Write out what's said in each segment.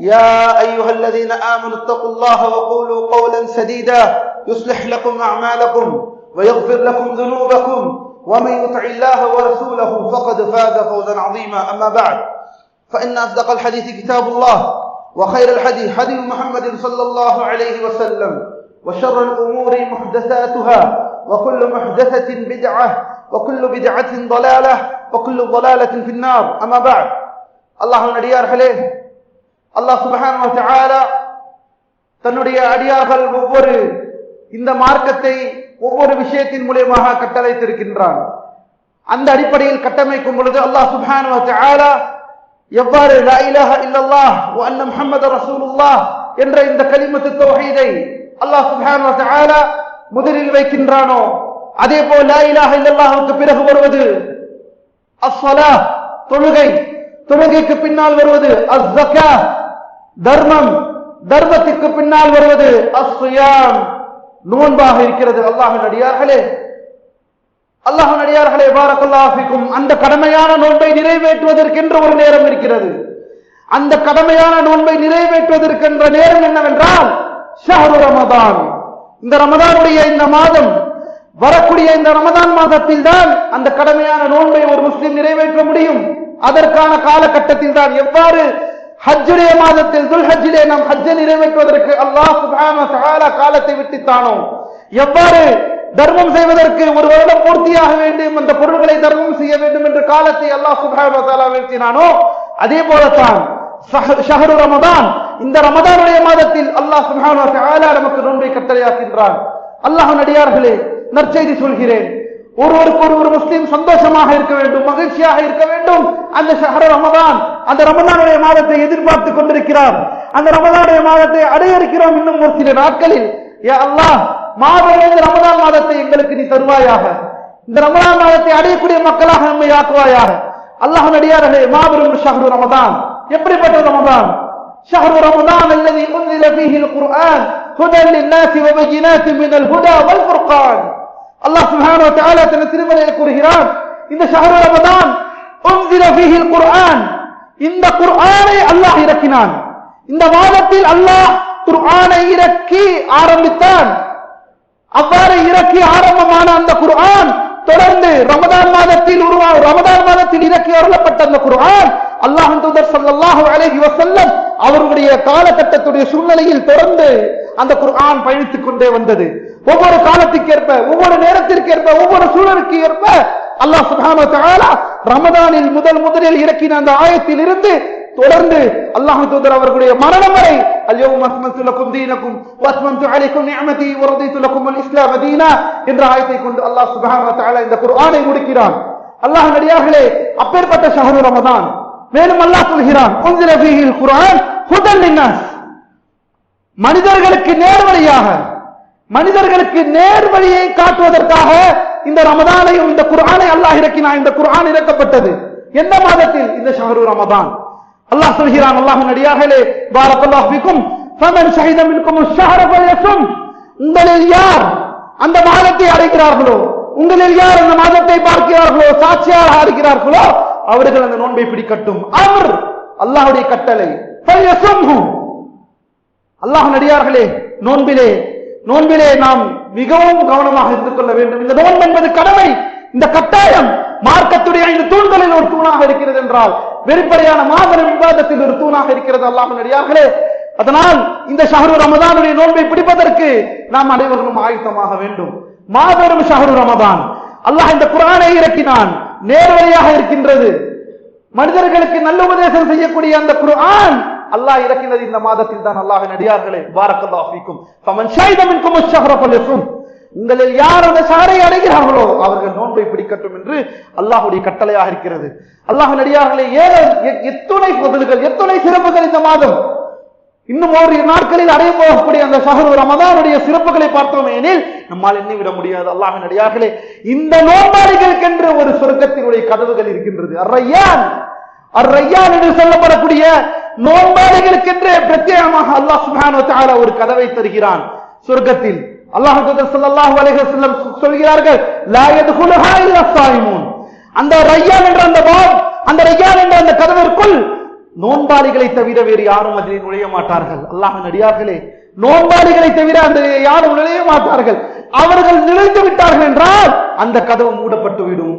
يا أيها الذين آمنوا اتقوا الله وقولوا قولا سديدا يصلح لكم أعمالكم ويغفر لكم ذنوبكم ومن يطع الله ورسوله فقد فاز فوزا عظيما. أما بعد فإن أصدق الحديث كتاب الله وخير الحديث حديث محمد صلى الله عليه وسلم وشر الأمور محدثاتها وكل محدثة بدعة وكل بدعة ضلالة وكل ضلالة في النار. أما بعد الله نريار عليه அல்லாஹ் சுபஹான் தன்னுடைய அடியார்கள் ஒவ்வொரு இந்த மார்க்கத்தை ஒவ்வொரு விஷயத்தின் மூலியமாக கட்டளைத்திருக்கின்றான். அந்த அடிப்படையில் கட்டமைக்கும் பொழுது அல்லாஹ் சுபஹான் எவ்வாறு லா இலாஹ இல்லல்லாஹ் வ அன்ன முஹம்மது ரசூலுல்லாஹ் என்ற இந்த கலிமத்து தௌஹீதை அல்லாஹ் சுப்ஹானஹு வ தஆலா முதலில் வைக்கின்றானோ அதே போல் லா இலாஹ இல்லல்லாஹ்வுக்கு பிறகு வருவது அஸ்ஸலாஹ் தொழுகை தொழுகைக்கு பின்னால் வருவது அஸ்ஸகா தர்மம் தர்மத்துக்கு பின்னால் வருவது அஸ்ஸியாம் நோன்பாக இருக்கிறது அல்லாஹ்வின் அடியார்களே. அல்லாஹ் நடிகார்களே பாரக்கல்லாஃபிக்கும் அந்த கடமையான நோன்பை நிறைவேற்றுவதற்கென்ற ஒரு நேரம் இருக்கிறது. அந்த கடமையான நோன்பை நிறைவேற்றுவதற்கென்ற நேரம் என்னவென்றால் ஷஹரு ரமதான். இந்த ரமதானுடைய இந்த மாதம் வரக்கூடிய இந்த ரமதான் மாதத்தில் தான் அந்த கடமையான நோன்பை ஒரு முஸ்லிம் நிறைவேற்ற முடியும். அதற்கான காலகட்டத்தில் தான் எவ்வாறு ஹஜ்ஜுடைய மாதத்தில் துல்ஹஜ்ஜிலே நாம் ஹஜ்ஜை நிறைவேற்றுவதற்கு அல்லாஹ் சுபான காலத்தை விட்டுத்தானோ? எவ்வாறு தர்மம் செய்வதற்கு ஒரு வருடம் பூர்த்தியாக வேண்டும் அந்த பொருள்களை தர்மம் செய்ய வேண்டும் என்ற காலத்தை அல்லாஹ் சுபான வீழ்த்தினானோ? அதே போலத்தான் ஷஹரு ரமதான் இந்த ரமதானுடைய மாதத்தில் அல்லாஹ் சுபான நமக்கு நோன்பை கட்டளையாக்கின்றான். அல்லாஹ் நடிகார்களே நற்செய்தி சொல்கிறேன். ஒருவருக்கு ஒரு ஒரு முஸ்லீம் சந்தோஷமாக இருக்க வேண்டும் மகிழ்ச்சியாக இருக்க வேண்டும் அந்த ஷஹர ரமதான் அந்த ரமதானுடைய மாதத்தை எதிர்பார்த்து கொண்டிருக்கிறார் அந்த ரமதானுடைய மாதத்தை அடைய இருக்கிறோம் இன்னும் ஒரு சில நாட்களில் அல்லாஹ் மாதம் ரமதான் மாதத்தை எங்களுக்கு நீ தருவாயாக இந்த ரமதான் மாதத்தை அடையக்கூடிய மக்களாக நம்மை ஆக்குவாயாக அல்லாஹ் நடிகார்களே மாபெரும் ஷஹரு ரமதான் எப்படிப்பட்ட ரமதான் شهر رمضان الذي أنزل فيه القرآن هدى للناس وبينات من الهدى والفرقان அல்லாஹ் சுஹானோ தாலா தன் திருமலையில் கூறுகிறான் இந்த ஷஹரு ரமதான் குர்ஆன். இந்த குர்ஆனை அல்லாஹ் இறக்கினான். இந்த மாதத்தில் அல்லாஹ் குர்ஆனை இறக்கி ஆரம்பித்தான். அவ்வாறு இறக்கி ஆரம்பமான அந்த குர்ஆன் தொடர்ந்து ரமதான் மாதத்தில் உருவா ரமதான் மாதத்தில் இறக்கி அருளப்பட்ட அந்த குர்ஆன் அல்லாஹ் தூதர் சல்லாஹு அலஹி வசல்லம் அவருடைய காலகட்டத்துடைய சூழ்நிலையில் தொடர்ந்து அந்த குர்ஆன் பயணித்துக் கொண்டே வந்தது. ஒவ்வொரு காலத்துக்கு ஏற்ப ஒவ்வொரு நேரத்திற்கு ஏற்ப ஒவ்வொரு சூழலுக்கு ஏற்ப அல்லாஹ் சுகான ரமதானில் முதல் முதலில் இறக்கின அந்த ஆயத்தில் இருந்து தொடர்ந்து அல்லாஹ் தூதர் அவர்களுடைய மரணம் வரை அல்யோம் அஸ்மந்து லக்கும் தீனக்கும் வஸ்மந்து அலைக்கும் நியமதி வரதித்து லக்கும் அல் இஸ்லாம் தீனா என்ற ஆயத்தை கொண்டு அல்லாஹ் சுப்ஹானஹு வ தஆலா இந்த குர்ஆனை முடிக்கிறான். அல்லாஹ் நடிகார்களே அப்பேற்பட்ட ஷஹரு ரமதான். மேலும் அல்லாஹ் சொல்கிறான் உன்சில ஃபீஹில் குர்ஆன் ஹுதன் லின்னாஸ் மனிதர்களுக்கு நேர்வழியாக மனிதர்களுக்கு நேர்வழியை காட்டுவதற்காக இந்த ரமதானையும் இந்த குர்ஆனை அல்லாஹ் இறக்கினான். இந்த குர்ஆன் இறக்கப்பட்டது. எந்த மாதத்தில்? இந்த ஷஹரு ரமதான். அல்லாஹ் சொல்கிறான் அல்லாஹ் நடிகார்களே பாரக்கல்லாஹ் பிக்கும் ஃபமன் ஷஹித இருக்கும் ஷஹர ஃபல்யசும். உங்களில் யார் அந்த மாதத்தை அடைக்கிறார்களோ உங்களில் யார் அந்த மாதத்தை பார்க்கிறார்களோ சாட்சியாக இருக்கிறார்களோ அவர்கள் அந்த நோன்பை பிடிக்கட்டும். அவர் அல்லாஹுடைய கட்டளை. ஃபல்யசும்ஹு. அல்லாஹ் நடிகார்களே நோன்பிலே நோன்பிலே நாம் மிகவும் கவனமாக இருந்து கொள்ள வேண்டும். இந்த நோன்பு என்பது கடமை. இந்த கட்டாயம் மார்க்கத்துடைய ஐந்து தூண்களில் ஒரு தூணாக இருக்கிறது என்றால் வெளிப்படையான மாபெரும் விவாதத்தில் ஒரு தூணாக இருக்கிறது அல்லாஹ் அதனால் இந்த ஷஹரு ரமதானுடைய நோன்பை பிடிப்பதற்கு நாம் அனைவர்களும் ஆயுத்தமாக வேண்டும். மாபெரும் ஷஹரு ரமதான். அல்லாஹ் இந்த குரானை இறக்கினான். நேர்வழியாக இருக்கின்றது. மனிதர்களுக்கு நல்ல உபதேசம் செய்யக்கூடிய அந்த குரான் அல்லாஹ் இறக்கினது இந்த மாதத்தில் தான் அல்லாஹ்வின் அடியார்களே. பாரக்கல்லாஹு ஃபீக்கும். ஃபமன் ஷஹித உங்களில் யார் அந்த சாரை அடைகிறார்களோ அவர்கள் நோன்பை பிடிக்கட்டும் என்று அல்லாஹுடைய கட்டளையாக இருக்கிறது. அல்லாஹ் நடிகார்களே ஏழை எத்துணை பதில்கள் எத்துணை சிறப்புகள் இந்த மாதம்? இன்னும் ஒரு நாட்களில் அடைய போகக்கூடிய அந்த ஷஹரு ரமதானுடைய சிறப்புகளை பார்த்தோம் எனில் நம்மால் எண்ணி விட முடியாது. அல்லாஹ் நடிகார்களே இந்த நோன்பாளிகளுக்கென்று ஒரு சொர்க்கத்தினுடைய கதவுகள் இருக்கின்றது. அர்ரையான். அர்ரையான் என்று சொல்லப்படக்கூடிய நோம்பாளிகளுக்கென்று பிரத்யேகமாக அல்லாஹ் சுபான ஒரு கதவை தருகிறான். சொர்க்கத்தில் அல்லாஹ் தூதர் ஸல்லல்லாஹு சொல்கிறார்கள் அந்த ரையான் என்ற அந்த பாப் அந்த ரையான் என்ற அந்த கதவிற்குள் நோன்பாளிகளை தவிர வேறு யாரும் அதில் நுழைய மாட்டார்கள். அல்லாஹ் நடிகார்களே நோன்பாளிகளை தவிர அந்த யாரும் நுழைய மாட்டார்கள். அவர்கள் நுழைந்து விட்டார்கள் என்றால் அந்த கதவு மூடப்பட்டு விடும்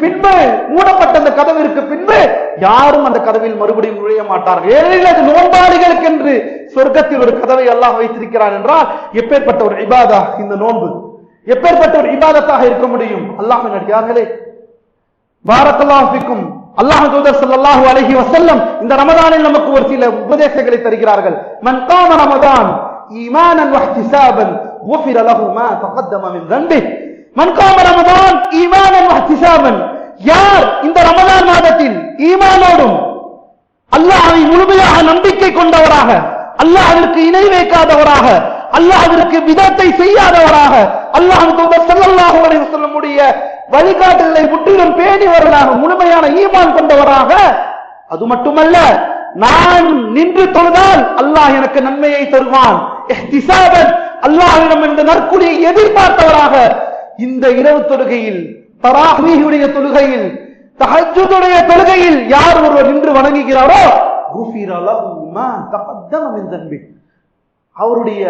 பின்பு மூடப்பட்ட அந்த கதவிற்கு பின்பு யாரும் அந்த கதவில் மறுபடியும் நுழைய மாட்டார்கள். ஏனெனில் அது நோன்பாளிகளுக்கு என்று சொர்க்கத்தில் ஒரு கதவை எல்லாம் வைத்திருக்கிறான் என்றால் எப்பேற்பட்ட ஒரு இபாதா இந்த நோன்பு? எப்பேற்பட்ட ஒரு இபாதத்தாக இருக்க முடியும்? அல்லாஹ் நடிகார்களே பாரத்தல்லாஹிக்கும் அல்லாஹ் தூதர் சல்லாஹூ அலஹி வசல்லம் இந்த ரமதானில் நமக்கு ஒரு சில உபதேசங்களை தருகிறார்கள். மன் காம ரமதான் ஈமானன் வஹ்திசாபன் உஃபிர லஹு மா தகத்தம மின் தன்பிஹ். மன் ரமதான் ஈமானன் யார் இந்த ரமதான் மாதத்தில் ஈமானோடும் அல்லாஹை முழுமையாக நம்பிக்கை கொண்டவராக அல்லாஹிற்கு இணை வைக்காதவராக அல்லாஹிற்கு விதத்தை செய்யாதவராக அல்லாஹ் தூதர் ஸல்லல்லாஹு வழிகாட்டுதலை முற்றிலும் பேணிவர்களாக முழுமையான ஈமான் கொண்டவராக அது மட்டுமல்ல நான் நின்று தொழுதால் அல்லாஹ் எனக்கு நன்மையை தருவான். அல்லாஹிடம் இந்த நற்குலியை எதிர்பார்த்தவராக இந்த இரவு தொழுகையில் தராஹ்வீஹுடைய தொழுகையில் தஹஜுடைய தொழுகையில் யார் ஒருவர் நின்று வணங்குகிறாரோ அவருடைய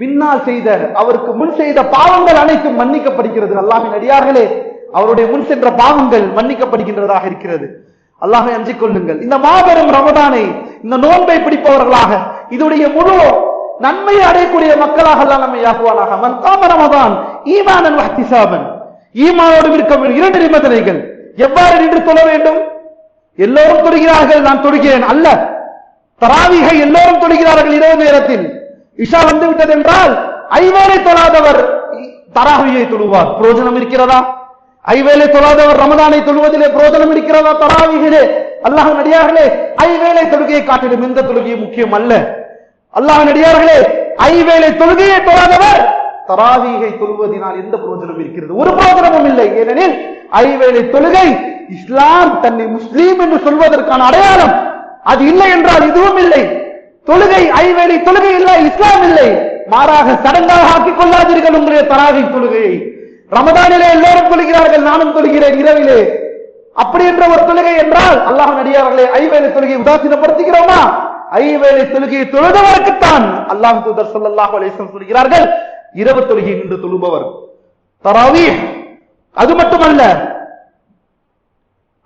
பின்னால் செய்த அவருக்கு முன் செய்த பாவங்கள் அனைத்தும் மன்னிக்கப்படுகிறது. அல்லாஹின் அடியார்களே அவருடைய முன் சென்ற பாவங்கள் மன்னிக்கப்படுகின்றதாக இருக்கிறது. அல்லாஹை அஞ்சிக் கொள்ளுங்கள். இந்த மாபெரும் ரமதானை இந்த நோன்பை பிடிப்பவர்களாக இதோடைய முழு நன்மையை அடையக்கூடிய மக்களாக அல்லாஹ் நம்மை ஆக்குவானாக. மன் ரமதான் ஈமானன் வஹ்திசாபன். ஈமானோடு இருக்க வேண்டும் இரண்டு நிபந்தனைகள். எவ்வாறு நின்று தொழ வேண்டும்? எல்லோரும் தொழுகிறார்கள் நான் தொழுகிறேன் அல்ல தராவிகை எல்லோரும் தொழுகிறார்கள் இரவு நேரத்தில். இஷா வந்து விட்டது என்றால் ஐவேளை தொழாதவர் தராவியை தொழுவார். பிரோஜனம் இருக்கிறதா? ஐவேளை தொழாதவர் ரமதானை தொழுவதிலே பிரோஜனம் இருக்கிறதா தராவிகளே? அல்லாஹ் நடிகார்களே ஐவேளை தொழுகையை காட்டிடும். இந்த தொழுகை முக்கியம் அல்ல. அல்லாஹ் நடிகார்களே ஐவேளை தொழுகையை தொழாதவர் தராவீகை தொழுவதினால் எந்த பிரயோஜனம் இருக்கிறது. ஒரு பிரயோஜனமும் இல்லை. ஏனெனில் ஐவேளை தொழுகை இஸ்லாம் தன்னை முஸ்லீம் என்று சொல்வதற்கான அடையாளம் அது இல்லை என்றால் இதுவும் இல்லை. தொழுகை ஐவேளை தொழுகை இல்லை இஸ்லாம் இல்லை. மாறாக சடங்காக ஆக்கிக் கொள்ளாதீர்கள் உங்களுடைய தராவி தொழுகையை. ரமதானிலே எல்லோரும் தொழுகிறார்கள் நானும் தொழுகிறேன் இரவிலே. அப்படி என்ற ஒரு தொழுகை என்றால் அல்லாஹ் நடிகார்களே ஐவேளை தொழுகையை உதாசீனப்படுத்துகிறோமா? ஐவேளை தொழுகையை தொழுதவருக்குத்தான் அல்லாஹ் தூதர் சொல்லல்லாஹ் சொல்கிறார்கள் இரவு தொழுகை நின்று தொழுபவர். தராவி அது மட்டுமல்ல.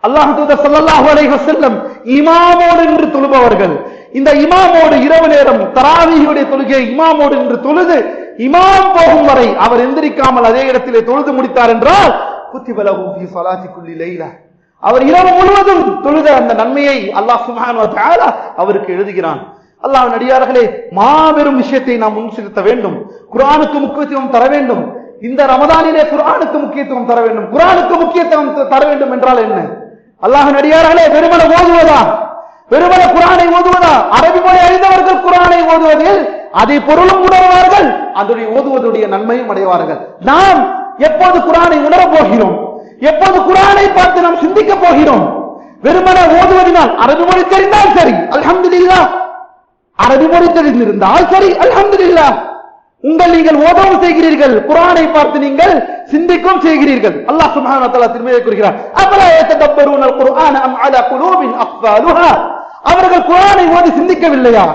அல்லாஹ் தூதர் ஸல்லல்லாஹு அலைஹி வஸல்லம் இமாமோடு நின்று தொழுபவர்கள். இந்த இமாமோடு இரவு நேரம் தராவியுடைய தொழுகையை இமாமோடு நின்று தொழுது இமாம் போகும் வரை அவர் எந்திரிக்காமல் அதே இடத்திலே தொழுது முடித்தார் என்றால் குத்திபலஹு ஃபீ ஸலாத்திக்குள்ளி அவர் இரவு முழுவதும் தொழுத அந்த நன்மையை அல்லாஹ் சுப்ஹானஹு அவருக்கு எழுதுகிறான். அல்லாஹ் நடிகார்களே மாபெரும் விஷயத்தை நாம் முன் செலுத்த வேண்டும். குரானுக்கு முக்கியத்துவம் தர வேண்டும். இந்த ரமதானிலே குரானுக்கு முக்கியத்துவம் தர வேண்டும். குரானுக்கு முக்கியத்துவம் தர வேண்டும் என்றால் என்ன? அல்லாஹ் நடிகார்களே வெறுமன ஓதுவதா? வெறுமன குரானை ஓதுவதா? அரபி மொழி அறிந்தவர்கள் குரானை ஓதுவதில் அதை பொருளும் உணர்வார்கள் அதனுடைய ஓதுவதுடைய நன்மையும் அடைவார்கள். நாம் எப்போது குரானை உணரப் போகிறோம்? எப்போது குரானை பார்த்து நாம் சிந்திக்க போகிறோம்? வெறுமன ஓதுவதினால் அரபு மொழி தெரிந்தால் சரி. அல்ஹம்துலில்லாஹ். அரபி மொழி தெரிந்திருந்தால் சரி அல்ஹம்துலில்லாஹ். உங்கள் நீங்கள் ஓதவும் செய்கிறீர்கள் குரானை பார்த்து நீங்கள் சிந்திக்கும் செய்கிறீர்கள். அல்லாஹ் சுப்ஹானஹு வ தஆலா கூறுகிறார் அஃபலா யததப்பரூன குர்ஆன அம் அலா குலூபின் அக்ஃபாலுஹா அவர்கள் குரானை ஓதி சிந்திக்கவில்லையா?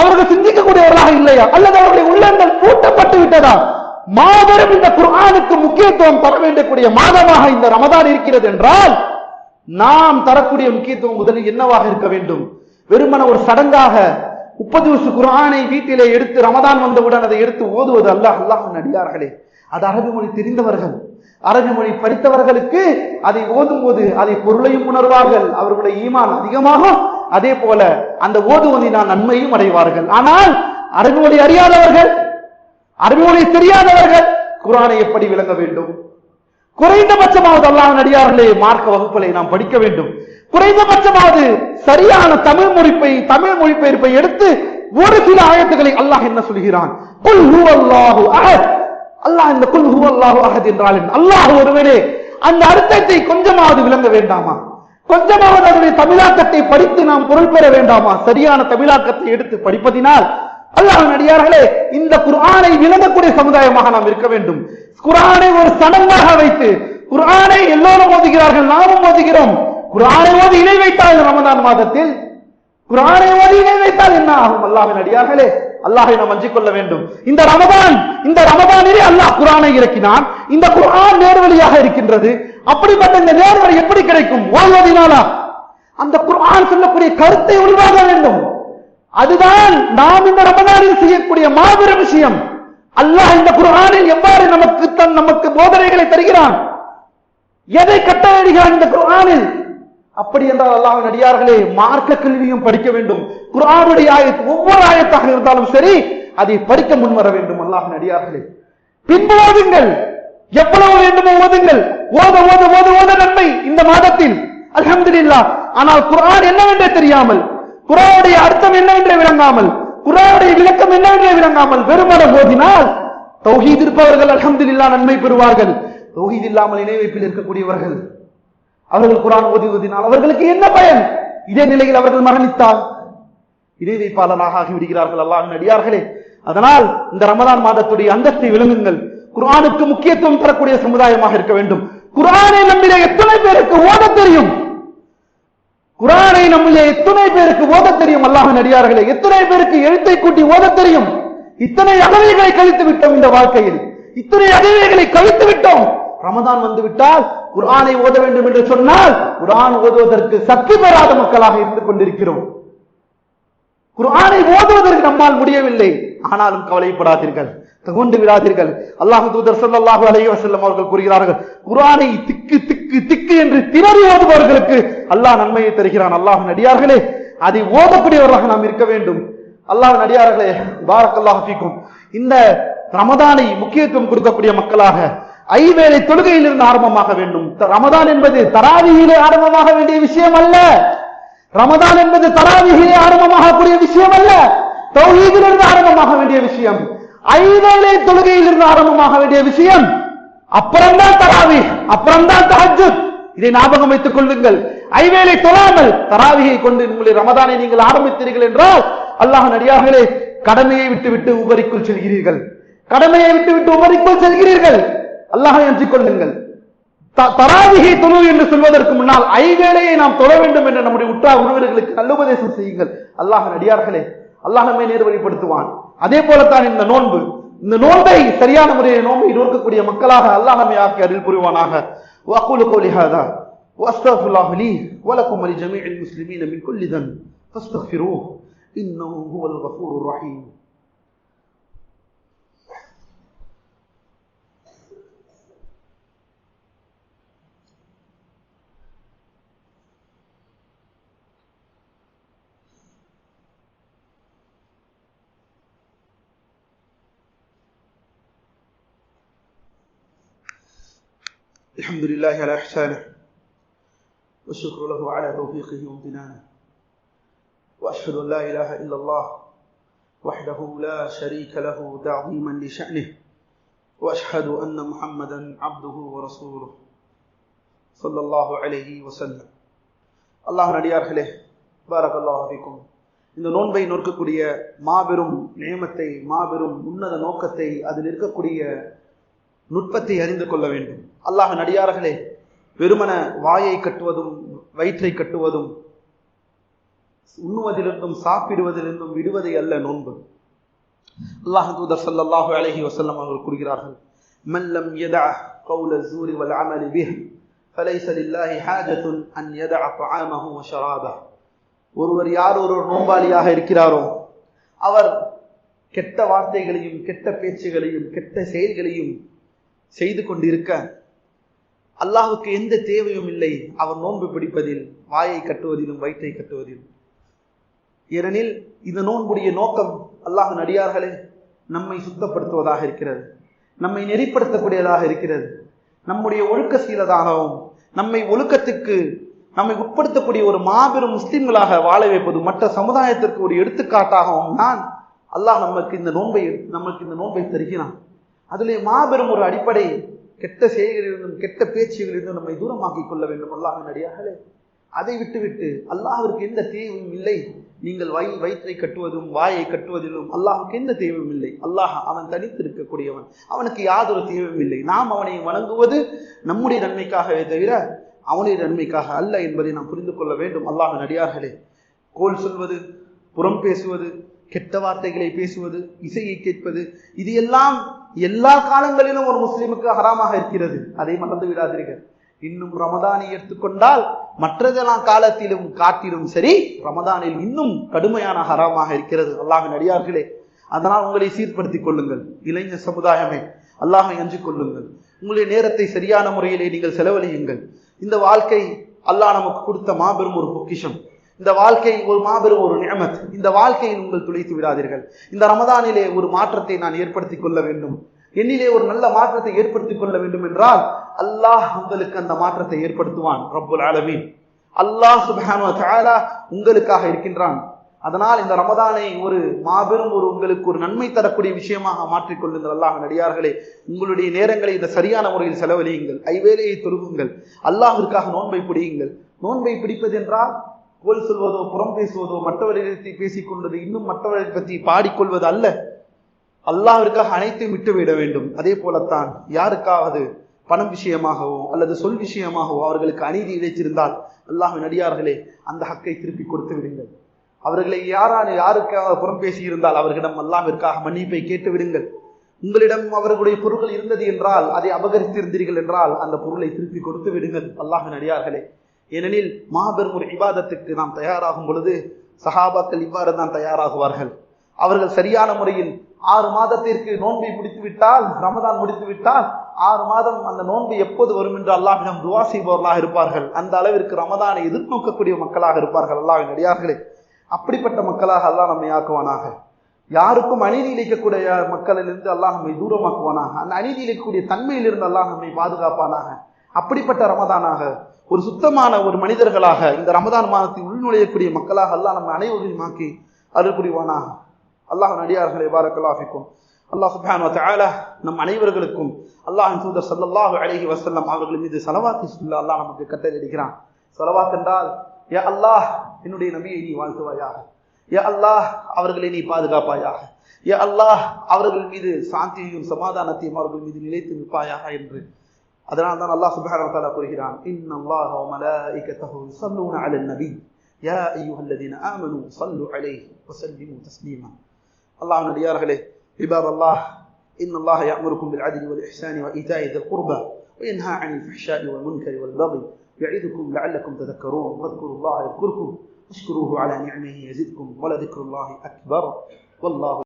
அவர்கள் சிந்திக்கக்கூடியவர்களாக இல்லையா? அல்லது அவருடைய உள்ளங்கள் பூட்டப்பட்டு விட்டதா? மாபெரும் இந்த குர்ஆனுக்கு முக்கியத்துவம் தர வேண்டியக்கூடிய மாதமாக இந்த ரமதான் இருக்கிறது என்றால் நாம் தரக்கூடிய முக்கியத்துவம் முதலில் என்னவாக இருக்க வேண்டும்? வெறுமன ஒரு சடங்காக முப்பது வருஷம் குரானை வீட்டிலே எடுத்து ரமதான் வந்தவுடன் அதை எடுத்து ஓதுவது அல்லாஹ் அல்லாஹ் நடிகார்களே அது அரபி மொழி தெரிந்தவர்கள். அரபி மொழி படித்தவர்களுக்கு அதை ஓதும் போது அதை பொருளையும் உணர்வார்கள். அவர்களுடைய ஈமான் அதிகமாகும். அதே போல அந்த ஓதுவதினால் நன்மையும் அடைவார்கள். ஆனால் அரபி மொழி அறியாதவர்கள் அரபி மொழி தெரியாதவர்கள் குரானை எப்படி விளங்க வேண்டும்? குறைந்தபட்சமாவது அல்லாஹ் நடிகார்களே மார்க்க வகுப்புகளை நாம் படிக்க வேண்டும். குறைந்தபட்சமாவது சரியான தமிழ் மொழிப்பை தமிழ் மொழிபெயர்ப்பை எடுத்து ஒரு சில ஆயத்துக்களை அல்லாஹ் என்ன சொல்கிறான்? குல் ஹுவல்லாஹு அஹத். அல்லாஹ் இந்த குல் ஹுவல்லாஹு அஹத் என்றால் அல்லாஹ் ஒருவனே அந்த அர்த்தத்தை கொஞ்சமாவது விளங்க வேண்டாமா? கொஞ்சமாவது அதனுடைய தமிழாக்கத்தை படித்து நாம் பொருள் பெற வேண்டாமா? சரியான தமிழாக்கத்தை எடுத்து படிப்பதினால் அல்லாஹ் நடிகார்களே இந்த குரானை விளங்கக்கூடிய சமுதாயமாக நாம் இருக்க வேண்டும். குரானை ஒரு சடங்காக வைத்து குரானை எல்லோரும் ஓதுகிறார்கள் நாமும் ஓதுகிறோம். குரானை ஓதி இணை வைத்தார்கள் ரமதான் மாதத்தில். குரானை ஓதி இணை வைத்தால் என்ன ஆகும்? அல்லாவின் அடியார்களே அல்லாஹை நாம் அஞ்சிக் கொள்ள வேண்டும். இந்த ரமதான் இந்த ரமதானிலே அல்லாஹ் குரானை இறக்கினான். இந்த குரான் நேர்வழியாக இருக்கின்றது. அப்படிப்பட்ட இந்த நேர்வழி எப்படி கிடைக்கும்? ஓய்வதினாலா அந்த குரான் சொல்லக்கூடிய கருத்தை உருவாக வேண்டும். அதுதான் நாம் இந்த ரமதானில் செய்யக்கூடிய மாபெரும் விஷயம். அல்லாஹ் இந்த குரானில் எவ்வாறு நமக்கு தன் நமக்கு போதனைகளை தருகிறான்? எதை கட்டளையிடுகிறான் இந்த குரானில்? அப்படி என்றால் அல்லாஹ் அடியார்களே மார்க்க கல்வியும் படிக்க வேண்டும். குரானுடைய ஆயத்து ஒவ்வொரு ஆயத்தாக இருந்தாலும் சரி அதை படிக்க முன்வர வேண்டும் அல்லாஹ் அடியார்களே. பின்பு ஓதுங்கள். எவ்வளவு வேண்டுமோ ஓதுங்கள். ஓத ஓத ஓத ஓத நன்மை இந்த மாதத்தில். அல்ஹம்துலில்லாஹ். ஆனால் குரான் என்னவென்றே தெரியாமல் குரானுடைய அர்த்தம் என்னவென்றே விளங்காமல் குரானுடைய விளக்கம் என்னவென்றே விளங்காமல் வெறுமன ஓதினால் தௌஹீத் இருப்பவர்கள் அல்ஹம்துலில்லாஹ் நன்மை பெறுவார்கள். தௌஹீத் இல்லாமல் இணை வைப்பில் இருக்கக்கூடியவர்கள் அவர்கள் குரான் ஓதுவதினால் அவர்களுக்கு என்ன பயன்? இதே நிலையில் அவர்கள் மரணித்தால். இதே வைப்பாளராக ஆகி விடுகிறார்கள் அல்லாஹ் அடியார்களே. அதனால் இந்த ரமதான் மாதத்துடைய அந்தஸ்தை விளங்குங்கள். குரானுக்கு முக்கியத்துவம் தரக்கூடிய சமுதாயமாக இருக்க வேண்டும். குரானை நம்மிலே எத்தனை பேருக்கு ஓத தெரியும்? குரானை நம்மிலே எத்தனை பேருக்கு ஓத தெரியும் அல்லாஹ் அடியார்களே? எத்தனை பேருக்கு எழுத்தை கூட்டி ஓத தெரியும்? இத்தனை அகவைகளை கழித்து விட்டோம் இந்த வாழ்க்கையில். இத்தனை அகவைகளை கழித்து விட்டோம் ரமதான் வந்து விட்டால் குரானை ஓத வேண்டும் என்று சொன்னால் குர்ஆன் ஓதுவதற்கு சக்தி பெறாத மக்களாக இருந்து கொண்டிருக்கிறோம். குர்ஆனை ஓதுவதற்கு நம்மால் முடியவில்லை. ஆனாலும் கவலைப்படாதீர்கள். தகுண்டு விடாதீர்கள். அல்லாஹ் தூதர் சொல்லாஹு அலைஹி அவர்கள் கூறுகிறார்கள் குரானை திக்கு திக்கு திக்கு என்று திணறி ஓதுபவர்களுக்கு அல்லாஹ் நன்மையை தருகிறான். அல்லாஹ் நடிகார்களே அதை ஓதக்கூடியவர்களாக நாம் இருக்க வேண்டும். அல்லாஹ் நடிகார்களே பாரக் அல்லாஹ் இந்த ரமதானை முக்கியத்துவம் கொடுக்கக்கூடிய மக்களாக ஐவேளை தொழுகையில் இருந்து ஆரம்பமாக வேண்டும். த- ரமதான் என்பது தராவியிலே ஆரம்பமாக வேண்டிய விஷயம் அல்ல ரமதான் என்பது தராவியிலே ஆரம்பமாகக்கூடிய விஷயம் அல்ல தௌஹீதிலிருந்து ஆரம்பமாக வேண்டிய விஷயம். ஐவேளை தொழுகையில் இருந்து ஆரம்பமாக வேண்டிய விஷயம். அப்புறம்தான் தராவி அப்புறம்தான் தஹஜ்ஜுத். இதை ஞாபகம் வைத்துக் கொள்ளுங்கள். ஐவேளை தொழாமல் தராவியை கொண்டு உங்களை ரமதானை நீங்கள் ஆரம்பித்தீர்கள் என்றால் அல்லாஹ் நடிகார்களே கடமையை விட்டு விட்டு உபரிக்குள் செல்கிறீர்கள். கடமையை விட்டு விட்டு உபரிக்குள் செல்கிறீர்கள். அல்லாஹை அஞ்சிக் கொள்ளுங்கள் த- தராவிகை தொழு என்று சொல்வதற்கு முன்னால் ஐவேளையை நாம் தொழ வேண்டும் என்று நம்முடைய உற்றார் உறவினர்களுக்கு நல்லுபதேசம் செய்யுங்கள் அல்லாஹ் நடிகார்களே அல்லாஹ் நம்மை நேர்வழிப்படுத்துவான் அதே போலத்தான் இந்த நோன்பு இந்த நோன்பை சரியான முறையில் நோன்பை நோக்கக்கூடிய மக்களாக அல்லாஹ் நம்மை ஆக்கி அருள் புரிவானாக وأقول قولي هذا وأستغفر الله لي ولكم ولجميع المسلمين من كل ذنب فاستغفروه إنه هو الغفور الرحيم الحمد لله على إحسانه والشكر له على توفيقه وامتنانه وأشهد أن لا إله إلا الله وحده لا شريك له تعظيما لشأنه وأشهد أن محمدا عبده ورسوله صلى الله عليه وسلم. அல்லாஹ் நடிகார்களே பாரக் அல்லாஹிக்கும் இந்த நோன்பை நோக்கக்கூடிய மாபெரும் நியமத்தை மாபெரும் உன்னத நோக்கத்தை அதில் இருக்கக்கூடிய நுட்பத்தை அறிந்து கொள்ள வேண்டும் அல்லாஹ் நடிகார்களே வெறுமன வாயை கட்டுவதும் வயிற்றை கட்டுவதும் உண்ணுவதிலிருந்தும் சாப்பிடுவதிலிருந்தும் விடுவதை அல்ல நோன்பு அல்லாஹ் தூதர் ஸல்லல்லாஹு அலைஹி வஸல்லம் அவர்கள் கூறுகிறார்கள் மன் லம் யதஅ قول الزور والعمل به فليس لله حاجة أن يدع طعامه وشرابه ஒருவர் யார் ஒரு நோம்பாளியாக இருக்கிறாரோ அவர் கெட்ட வார்த்தைகளையும் கெட்ட பேச்சுகளையும் கெட்ட செயல்களையும் செய்து கொண்டிருக்க அல்லாஹுக்கு எந்த தேவையும் இல்லை. அவர் நோன்பு பிடிப்பதில் வாயை கட்டுவதிலும் வயிற்றை கட்டுவதிலும். ஏனெனில் இந்த நோன்புடைய நோக்கம் அல்லாஹ் நடிகார்களே நம்மை சுத்தப்படுத்துவதாக இருக்கிறது. நம்மை நெறிப்படுத்தக்கூடியதாக இருக்கிறது. நம்முடைய ஒழுக்க சீலதாகவும் நம்மை ஒழுக்கத்துக்கு நம்மை உட்படுத்தக்கூடிய ஒரு மாபெரும் முஸ்லிம்களாக வாழ வைப்பது மற்ற சமுதாயத்திற்கு ஒரு எடுத்துக்காட்டாகவும் தான் அல்லாஹ் நமக்கு இந்த நோன்பை நமக்கு இந்த நோன்பை தருகிறான். அதிலே மாபெரும் ஒரு அடிப்படை கெட்ட செயல்களிலிருந்தும் கெட்ட பேச்சுகளிலிருந்தும் நம்மை தூரமாக்கிக் கொள்ள வேண்டும். அல்லாஹ் நடிகார்களே அதை விட்டுவிட்டு அல்லாஹிற்கு எந்த தேவையும் இல்லை. நீங்கள் வை வயிற்றை கட்டுவதும் வாயை கட்டுவதிலும் அல்லாஹுக்கு எந்த தேவையும் இல்லை. அல்லாஹ் அவன் தனித்து இருக்கக்கூடியவன் அவனுக்கு யாதொரு தேவையும் இல்லை. நாம் அவனை வணங்குவது நம்முடைய நன்மைக்காகவே தவிர அவனுடைய நன்மைக்காக அல்ல என்பதை நாம் புரிந்து கொள்ள வேண்டும். அல்லாஹ் நடிகார்களே கோல் சொல்வது புறம் பேசுவது கெட்ட வார்த்தைகளை பேசுவது இசையை கேட்பது இது எல்லாம் எல்லா காலங்களிலும் ஒரு முஸ்லீமுக்கு ஹராமாக இருக்கிறது. அதை மறந்து விடாதீர்கள். இன்னும் ரமதானை எடுத்துக்கொண்டால் மற்றதெல்லாம் காலத்திலும் காட்டிலும் சரி ரமதானில் இன்னும் கடுமையான ஹராமாக இருக்கிறது. அல்லாஹின் அடியார்களே அதனால் உங்களை சீர்படுத்திக் கொள்ளுங்கள். இளைஞர் சமுதாயமே அல்லாஹை அஞ்சு கொள்ளுங்கள். உங்களுடைய நேரத்தை சரியான முறையிலே நீங்கள் செலவழியுங்கள். இந்த வாழ்க்கை அல்லாஹ் நமக்கு கொடுத்த மாபெரும் ஒரு பொக்கிஷம். இந்த வாழ்க்கை ஒரு மாபெரும் ஒரு நியமத். இந்த வாழ்க்கையில் உங்கள் துளைத்து விடாதீர்கள். இந்த ரமதானிலே ஒரு மாற்றத்தை நான் ஏற்படுத்திக் கொள்ள வேண்டும். என்னிலே ஒரு நல்ல மாற்றத்தை ஏற்படுத்திக் கொள்ள வேண்டும் என்றால் அல்லாஹ் உங்களுக்கு அந்த மாற்றத்தை ஏற்படுத்துவான் ரப்புல் ஆலமீன். அல்லாஹ் சுபான உங்களுக்காக இருக்கின்றான். அதனால் இந்த ரமதானை ஒரு மாபெரும் ஒரு உங்களுக்கு ஒரு நன்மை தரக்கூடிய விஷயமாக மாற்றிக்கொள்ளுங்கள் அல்லாஹ் நடிகார்களே உங்களுடைய நேரங்களை இந்த சரியான முறையில் செலவழியுங்கள். ஐவேலையை தொழுகுங்கள் அல்லாஹிற்காக நோன்பை பிடியுங்கள். நோன்பை பிடிப்பது என்றால் கோல் சொல்வதோ புறம் பேசுவதோ மற்றவர்களை பேசிக் கொள்வது இன்னும் மற்றவர்களை பற்றி பாடிக்கொள்வது அல்ல. அல்லாவிற்காக அனைத்தையும் விட்டுவிட வேண்டும். அதே போலத்தான் யாருக்காவது பணம் விஷயமாகவோ அல்லது சொல் விஷயமாகவோ அவர்களுக்கு அநீதி இழைத்திருந்தால் அல்லாஹின் அடியார்களே அந்த ஹக்கை திருப்பி கொடுத்து விடுங்கள். அவர்களை யாரான யாருக்காக புறம் பேசியிருந்தால் அவர்களிடம் அல்லாவிற்காக மன்னிப்பை கேட்டு விடுங்கள். உங்களிடம் அவர்களுடைய பொருள்கள் இருந்தது என்றால் அதை அபகரித்திருந்தீர்கள் என்றால் அந்த பொருளை திருப்பி கொடுத்து விடுங்கள் அல்லாஹின் அடியார்களே. ஏனெனில் மாபெரும் ஒரு இபாதத்துக்கு நாம் தயாராகும் பொழுது சஹாபாக்கள் இவ்வாறு தான் தயாராகுவார்கள். அவர்கள் சரியான முறையில் ஆறு மாதத்திற்கு நோன்பை முடித்து விட்டால் ரமதான் முடித்து விட்டால் ஆறு மாதம் அந்த நோன்பு எப்போது வரும் என்று அல்லாஹிடம் துவா செய்பவர்களாக இருப்பார்கள். அந்த அளவிற்கு ரமதானை எதிர்நோக்கக்கூடிய மக்களாக இருப்பார்கள் அல்லாஹின் அடியார்களே. அப்படிப்பட்ட மக்களாக அல்லாஹ் நம்மை ஆக்குவானாக. யாருக்கும் அநீதி இழைக்கக்கூடிய மக்களிலிருந்து அல்லாஹ் நம்மை தூரமாக்குவானாக. அந்த அநீதி இழைக்கக்கூடிய தன்மையிலிருந்து அல்லாஹ் நம்மை பாதுகாப்பானாக. அப்படிப்பட்ட ரமதானாக ஒரு சுத்தமான ஒரு மனிதர்களாக இந்த ரமதான் மாதத்தில் உள்நுழையக்கூடிய மக்களாக அல்லாஹ் நம்ம அனைவரையும் ஆக்கி அருள் புரிவானாக அல்லாஹ் நடிகார்களை பாரக்கலாஃபிக்கும் அல்லாஹ் சுப்ஹான் வத்தஆலா நம் அனைவர்களுக்கும் அல்லாஹின் தூதர் ஸல்லல்லாஹு அலைஹி வஸல்லம் அவர்கள் மீது செலவாக்கு சொல்ல அல்லாஹ் நமக்கு கட்டளையிடுகிறான் ஸலவாத் என்றால் யா அல்லாஹ் என்னுடைய நபியை நீ வாழ்த்துவாயாக. யா அல்லாஹ் அவர்களை நீ பாதுகாப்பாயாக. யா அல்லாஹ் அவர்கள் மீது சாந்தியையும் சமாதானத்தையும் அவர்கள் மீது நிலைத்து நிற்பாயாக என்று அதனால் தான் அல்லாஹ் சுப்ஹானஹு வ தஆலா கூறுகிறான் இன்னல்லாஹ வ மலாயிகத்தஹு யுஸல்லூன அலன் நபி யா அய்யுஹல்லதீன ஆமனூ ஸல்லு அலைஹி வ சல்லிமு தஸ்லீமா அல்லாஹ் நடிகார்களே عباد الله إن الله يأمركم بالعدل والإحسان وإيتاء ذي القربى وينهى عن الفحشاء والمنكر والبغي يعظكم لعلكم تذكرون واذكروا الله يذكركم واشكروه على نعمه يزدكم ولذكر الله أكبر والله